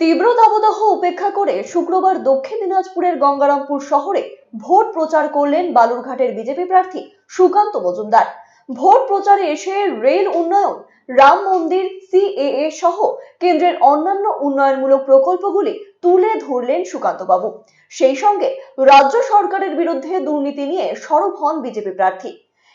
তীব্র দাবদাহ উপেক্ষা করে শুক্রবার দক্ষিণ দিনাজপুরের গঙ্গারামপুর শহরে ভোট প্রচার করলেন বালুরঘাটের বিজেপি প্রার্থী সুকান্ত মজুমদার। ভোট প্রচারে এসে রেল উন্নয়ন, রাম মন্দির, সিএএ সহ কেন্দ্রের অন্যান্য উন্নয়নমূলক প্রকল্পগুলি তুলে ধরলেন সুকান্তবাবু। সেই সঙ্গে রাজ্য সরকারের বিরুদ্ধে দুর্নীতি নিয়ে সরব হন বিজেপি প্রার্থী।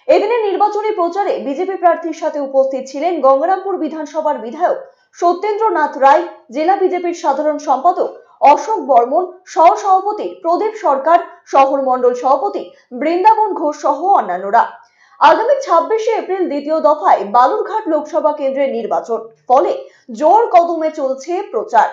এদিনের নির্বাচনী প্রচারে বিজেপি প্রার্থীর সাথে উপস্থিত ছিলেন গঙ্গারামপুর বিধানসভার বিধায়ক সত্যেন্দ্রনাথ রায়, জেলা বিজেপির সাধারণ সম্পাদক অশোক বর্মন, সহসভাপতি প্রদীপ সরকার, শহর মন্ডল সভাপতি বৃন্দাবন ঘোষ সহ অন্যান্যরা। আগামী ছাব্বিশে এপ্রিল দ্বিতীয় দফায় বালুরঘাট লোকসভা কেন্দ্রের নির্বাচন। ফলে জোর কদমে চলছে প্রচার।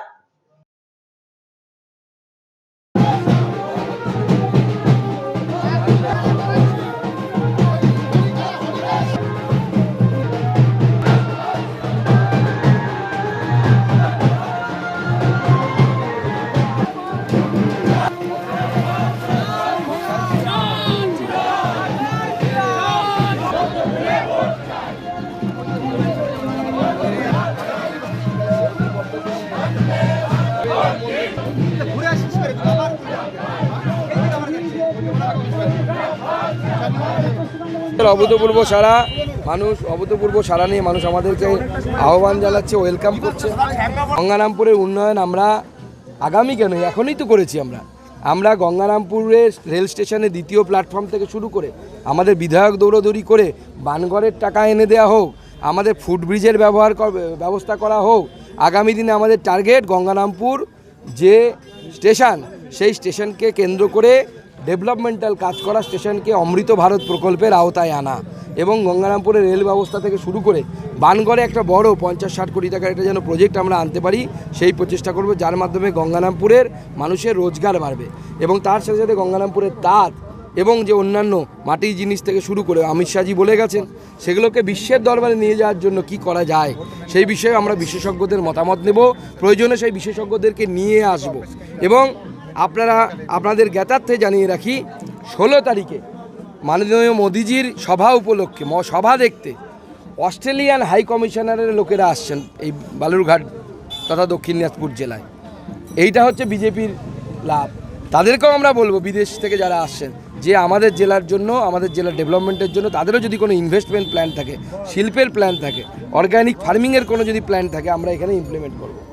অভূতপূর্ব সারা মানুষ, অভূতপূর্ব সারা নিয়ে মানুষ আমাদেরকে আহ্বান জানাচ্ছে ওয়েলকাম করছে। গঙ্গারামপুরের উন্নয়ন আমরা আগামী কেন? এখনই তো করেছি আমরা। আমরা গঙ্গারামপুরের রেল স্টেশনে দ্বিতীয় প্ল্যাটফর্ম থেকে শুরু করে আমাদের বিধায়ক দৌড়দৌড়ি করে বানগড়ের টাকা এনে দেওয়া হোক, আমাদের ফুটব্রিজের ব্যবহার ব্যবস্থা করা হোক, আগামী দিনে আমাদের টার্গেট গঙ্গারামপুর যে স্টেশন, সেই স্টেশনকে কেন্দ্র করে ডেভেলপমেন্টাল কাজ করা স্টেশনকে অমৃত ভারত প্রকল্পের আওতায় আনা এবং গঙ্গারামপুরের রেল ব্যবস্থা থেকে শুরু করে বানগড়ে একটা বড় পঞ্চাশ ষাট কোটি টাকার একটা যেন প্রজেক্ট আমরা আনতে পারি, সেই প্রচেষ্টা করব, যার মাধ্যমে গঙ্গারামপুরের মানুষের রোজগার বাড়বে এবং তার সাথে সাথে গঙ্গারামপুরের তাঁত এবং যে অন্যান্য মাটির জিনিস থেকে শুরু করে অমিত শাহজি বলে গেছেন, সেগুলোকে বিশ্বের দরবারে নিয়ে যাওয়ার জন্য কি করা যায়, সেই বিষয়ে আমরা বিশেষজ্ঞদের মতামত নেব, প্রয়োজনে সেই বিশেষজ্ঞদেরকে নিয়ে আসব। এবং আপনারা, আপনাদের জ্ঞাতার্থে জানিয়ে রাখি, ষোলো তারিখে মাননীয় মোদিজির সভা উপলক্ষে সভা দেখতে অস্ট্রেলিয়ান হাই কমিশনারের লোকেরা আসছেন এই বালুরঘাট তথা দক্ষিণ দিনাজপুর জেলায়। এইটা হচ্ছে বিজেপির লাভ। তাদেরকেও আমরা বলব, বিদেশ থেকে যারা আসছেন যে আমাদের জেলার জন্য, আমাদের জেলার ডেভেলপমেন্টের জন্য তাদেরও যদি কোনো ইনভেস্টমেন্ট প্ল্যান থাকে, শিল্পের প্ল্যান থাকে অর্গ্যানিক ফার্মিংয়ের কোনো যদি প্ল্যান থাকে, আমরা এখানে ইমপ্লিমেন্ট করব।